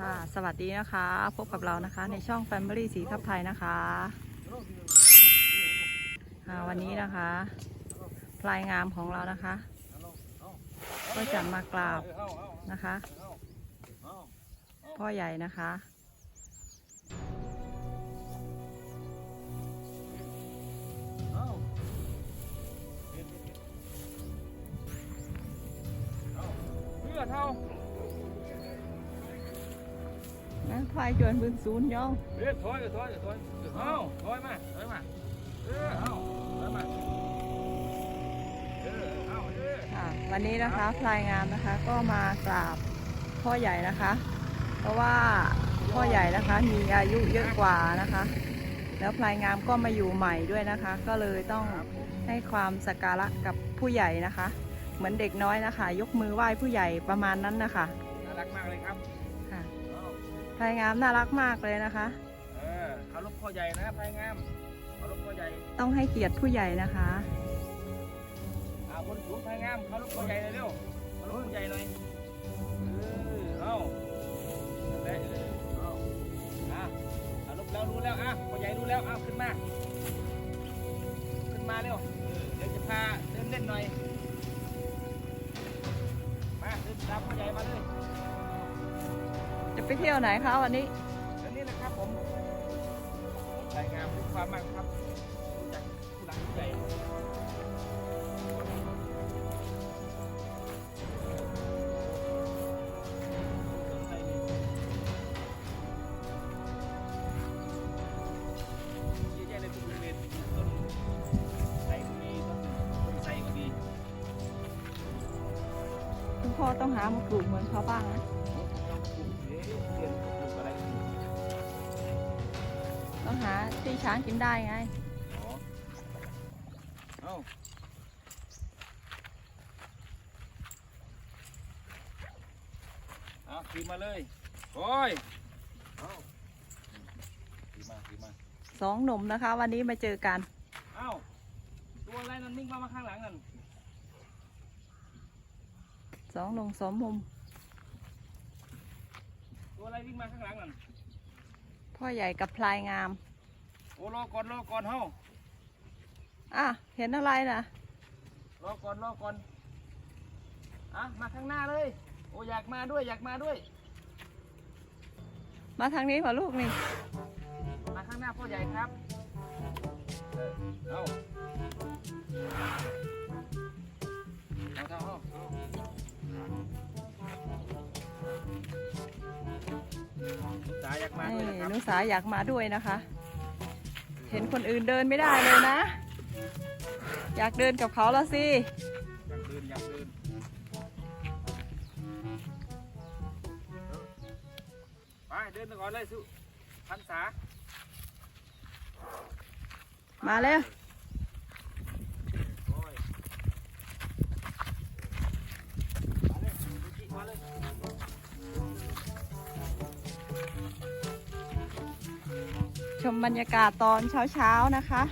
ค่ะสวัสดีนะคะ พบกับเรานะคะในช่อง Family สีทับไทยนะคะอ่าวันนี้นะคะพลายงามของเรานะคะ ก็จะมากราบนะคะ พ่อใหญ่นะคะเพื่อเท่า นะพลายจวนบึงศูนย์ย่องเรียถอยถอยถอยเอ้าถอยมาถอยมาเออเอ้าถอยมาเออเอ้าเออค่ะวันนี้นะคะพลายงามนะคะก็มากราบพ่อใหญ่นะคะ เพราะว่าพ่อใหญ่นะคะมีอายุเยอะกว่านะคะ แล้วพลายงามก็มาอยู่ใหม่ด้วยนะคะ ก็เลยต้องให้ความสักการะกับผู้ใหญ่นะคะ เหมือนเด็กน้อยนะคะ ยกมือไหว้ผู้ใหญ่ประมาณนั้นนะคะน่ารักมากเลยครับค่ะเอ้า พลายงามน่ารักมากเลยนะคะ เออเขาลูกพ่อใหญ่นะพายงามเขาลูกพ่อใหญ่ต้องให้เกียรติผู้ใหญ่นะคะ เอาคนสูงพายงามเขาลูกพ่อใหญ่เลยเร็วเขาลูกพ่อใหญ่หน่อยเออเอ้านั่นแหละเออเอ้าอะเอาลูกแล้วรู้แล้วอะพ่อใหญ่รู้แล้วเอาขึ้นมา ขึ้นมาเร็วเออเดี๋ยวจะพาเดินเล่นหน่อย ไปเที่ยวไหนคะวันนี้เดี๋ยวนี้นะครับผมรายงานด้วยความมากครับจากผู้หลักผู้ใหญ่ต้นไทรมีเยอะแยะเลยทุกบริเวณต้นไทรก็มีต้นต้นไทรก็มีคุณพ่อต้องหามาปลูกเหมือนเขาบ้างนะ ช้างกินได้ไงอ๋อเอ้าเอาขี่มาเลยโอ้ยเอาขี่มาขี่มาสองหนุ่มนะคะ วันนี้มาเจอกัน เอ้าตัวอะไรนั่นนิ่งมามาข้างหลังนั่นสองหนุ่มสองมุม ตัวอะไรวิ่งมาข้างหลังนั่นพ่อใหญ่กับพลายงาม โอ้รอก่อนรอก่อนเฮ้าอะเห็นอะไรนะรอก่อนรอก่อนอะมาข้างหน้าเลย โอ้อยากมาด้วยอยากมาด้วย มาทางนี้ป่ะลูกนี่มาข้างหน้าพ่อใหญ่ครับเออเอาเอาเท่าเอาเอาสายอยากมาด้วยนี่นะครับนุสาอยากมาด้วยนะคะ เห็นคนอื่นเดินไม่ได้เลยนะ อยากเดินกับเขาละสิ อยากเดินอยากเดินไปเดินไปก่อนเลยสุพันษามาแล้วโอ้ยมาเลย ชมบรรยากาศตอนเช้าๆนะคะ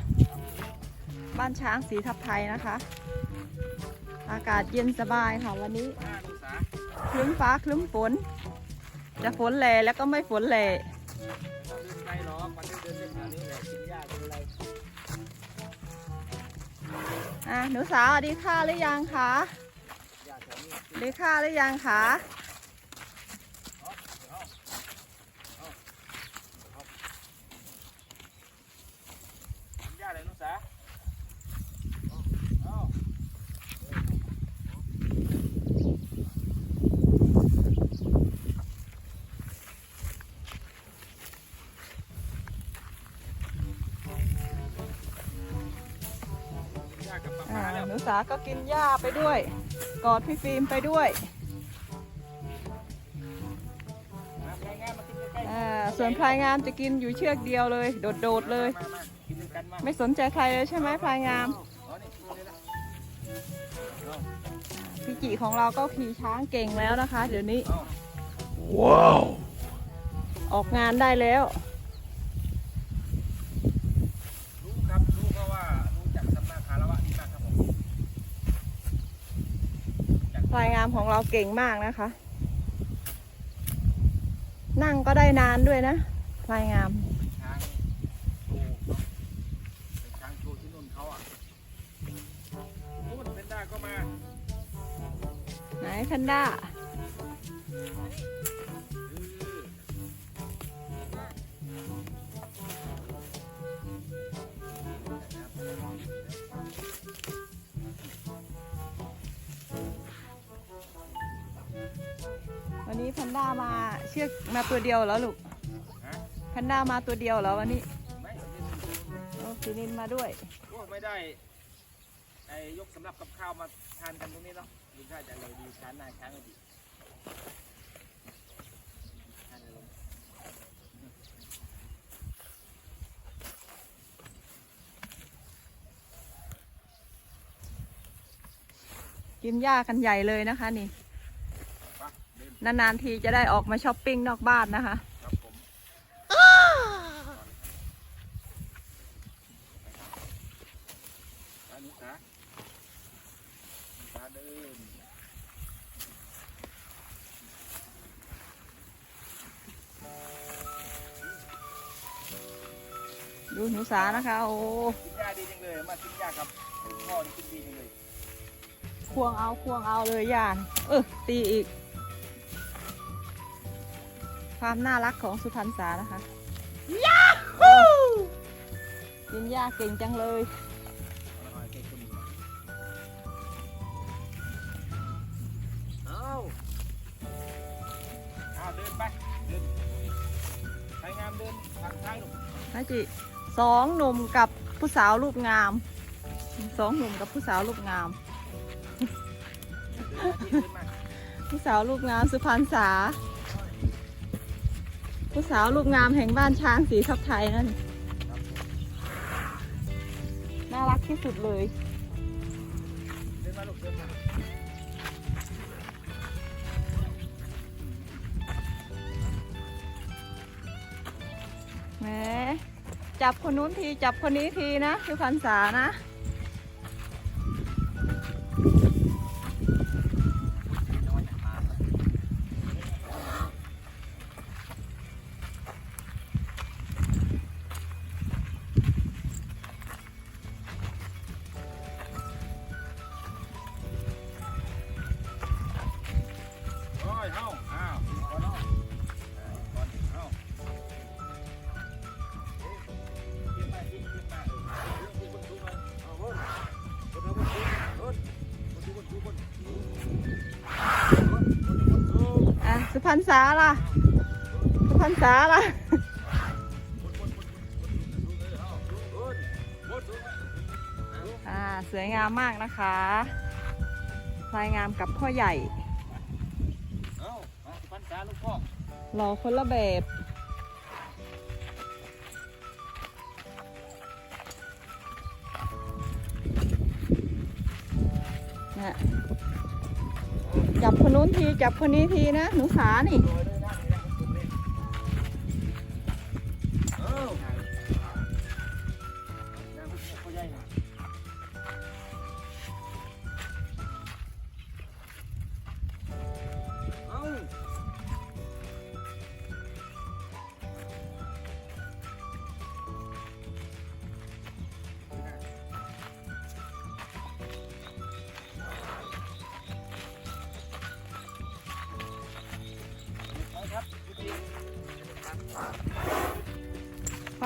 บ้านช้างสีทับไทยนะคะ อากาศเย็นสบายค่ะวันนี้คลึ้มฟ้าคลึ้มฝน จะฝนแหลแล้วก็ไม่ฝนแหล่ไม่ต้องเดินไกลหรอกมันเดินเล่นแถวนี้แหละกินหญ้ากินอะไรอะหนูสาวดีค่ะหรือยังคะดีค่ะหรือยังคะ อ่าปลาแล้วหนูสาก็กินหญ้าไปด้วย กอดพี่ฟิล์มไปด้วยมาใกล้ๆมากินใกล้ๆอ่าส่วนพลายงามจะกินอยู่เชือกเดียวเลย โดดๆเลยมามากินด้วยกันมาไม่สนใจใครเลยใช่ไหมพลายงามอ๋อนี่กินเลยละเอาพี่จิของเราก็ขี่ช้างเก่งแล้วนะคะ เดี๋ยวนี้เอาออกงานได้แล้ว รู้ครับรู้เพราะว่ารู้จักทำนาคารวะดีมากครับผม จักพลายงามของเราเก่งมากนะคะ นั่งก็ได้นานด้วยนะพลายงามช้างโชว์เน นนี้แพนด้ามาเชือกมาตัวเดียวแล้วลูกฮะแพนด้ามาตัวเดียวแล้ววันนี้ไม่โอ้สีนินมาด้วยพวกไม่ได้ไอ้ยกสำหรับกับข้าวมาทานกันตรงนี้เนาะดูท่าจะเลยดีช้างหน้าช้างก็ดีทานเลยกินหญ้ากันใหญ่เลยนะคะนี่ไปเดิ นนานๆทีจะได้ออกมาช้อปปิ้งนอกบ้านนะคะครับผมไปนุขานุขาเดินดูหนูสานะคะ โอ้กินหญ้าดีจังเลยมากินหญ้ากับพ่อนี่กินดีจังเลย ควงเอาควงเอาเลยย่าน เออตีอีก ความน่ารักของสุพรรณษานะคะยาฮูกินหญ้าเก่งจังเลย เอาหน่อยเก่งคนนี้เอาเอาเดินไป เดินใครงามเดินทางซ้ายลูกนะจิสองหนุ่มกับผู้สาวรูปงาม สองหนุ่มกับผู้สาวรูปงาม เดินมาที่เดินมา ผู้สาวรูปงามสุพรรณษาผู้ สาวรูปงามแห่งบ้านช้างสีทับไทยนั่น น่ารักที่สุดเลยเดินมาลูกเดินมาแหมจับคนนู้นที จับคนนี้ทีนะสุพรรษานะ สุพรรณษาล่ะ สุพรรณษาล่ะ อ่า สวยงามมากนะคะพลายงามกับพ่อใหญ่ รอหล่อคนละแบบนะ จับคนนู้นทีจับคนนี้ทีนะหนูสานี่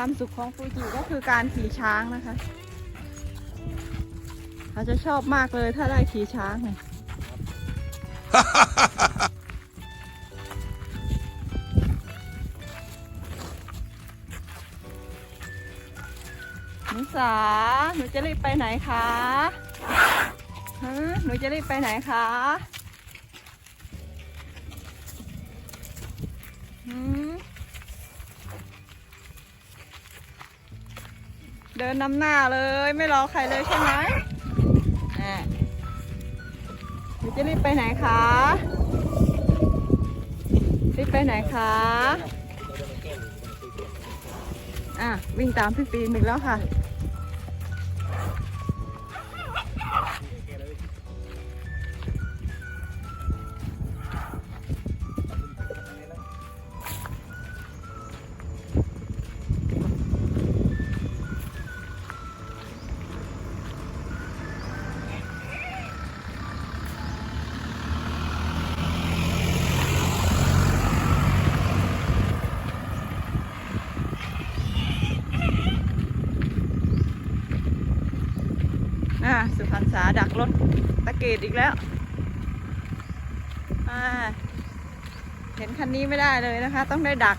ความสุขของฟูจิก็คือการขี่ช้างนะคะ เขาจะชอบมากเลยถ้าได้ขี่ช้างเนี่ยหนูสาหนูจะรีบไปไหนคะฮะหนูจะรีบไปไหนคะ เดินนำหน้าเลยไม่รอใครเลยใช่ไหมอะหนูจะรีบไปไหนคะรีบไปไหนคะอะวิ่งตามพี่ปีนอีกแล้วค่ะาดักรถตะเกีดอีกแล้วเห็นคันนี้ไม่ได้เลยนะคะ ต้องได้ดัก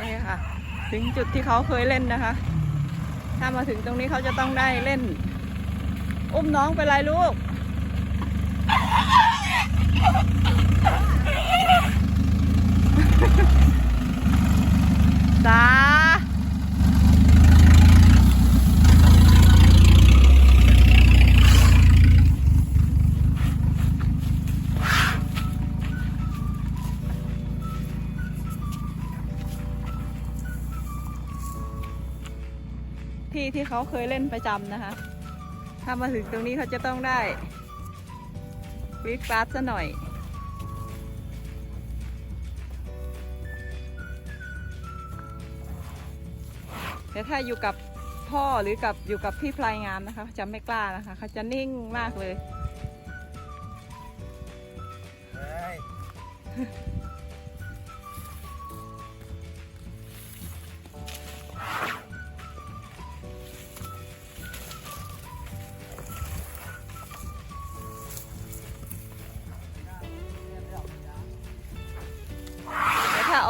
นี่ค่ะ ถึงจุดที่เขาเคยเล่นนะคะ ถ้ามาถึงตรงนี้เขาจะต้องได้เล่น อุ้มน้องไปไรลูก สาที่ที่เขาเคยเล่นประจำนะคะ ถ้ามาถึงตรงนี้เขาจะต้องได้วิกฟาสซะหน่อย แต่ถ้าอยู่กับพ่อหรือกับอยู่กับพี่พลายงามนะคะจะไม่กล้านะคะ เขาจะนิ่งมากเลย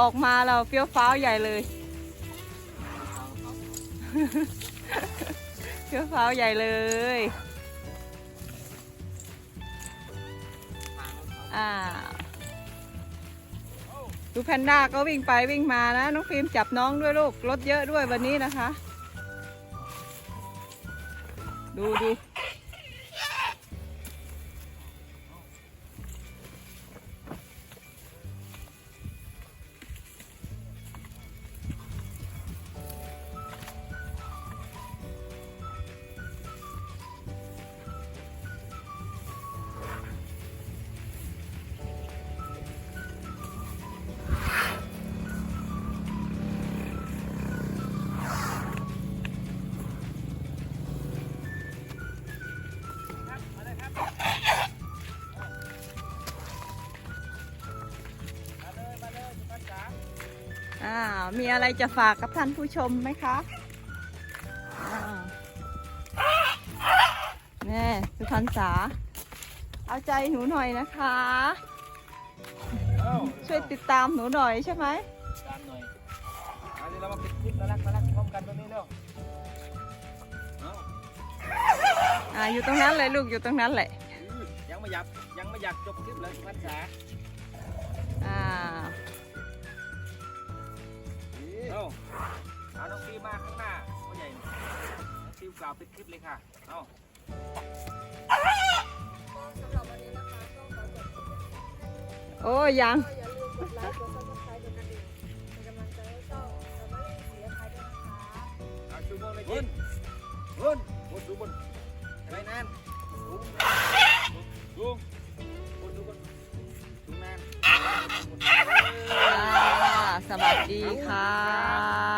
ออกมาเราเฟี้ยวฟ้าวใหญ่เลยเฟี้ยวฟ้าวใหญ่เลย อ่า ดูแพนด้าก็วิ่งไปวิ่งมานะ น้องฟิล์มจับน้องด้วยลูก รถเยอะด้วยวันนี้นะคะ ดูดู มีอะไรจะฝากกับท่านผู้ชมไหมคะอ่าแน่สุพรรณษา เอาใจหนูหน่อยนะคะเอ้าช่วยติดตามหนูหน่อยใช่ไหมตามหน่อยเอาดิเรามาปิดคลิปน่ารักน่ารักพร้อมกันตรงนี้เร็วเอ้าอ่าอยู่ตรงนั้นเลยลูกอยู่ตรงนั้นแหละอื้อยังไม่อยากยังไม่อยากจบคลิปเลยสุพรรณจ๋าอ่า เอาเอาน้องฟิวมาข้างหน้าพ่อใหญ่น้องฟิวกล่าวปิดคลิปเลยค่ะ เอาโอ้ยัง ก็อย่าลืมกดไลค์กดซับสไครต์กดกระดิ่งเป็นกำลังใจให้ช่องเราไม่ได้เสียใครด้วยนะคะ เอาชูบนเลยกินบนบนชูบนอะไรนั่นชูชูบนชูบนชูนั่นอ่าสวัสดีค่ะ สวัสดีค่ะ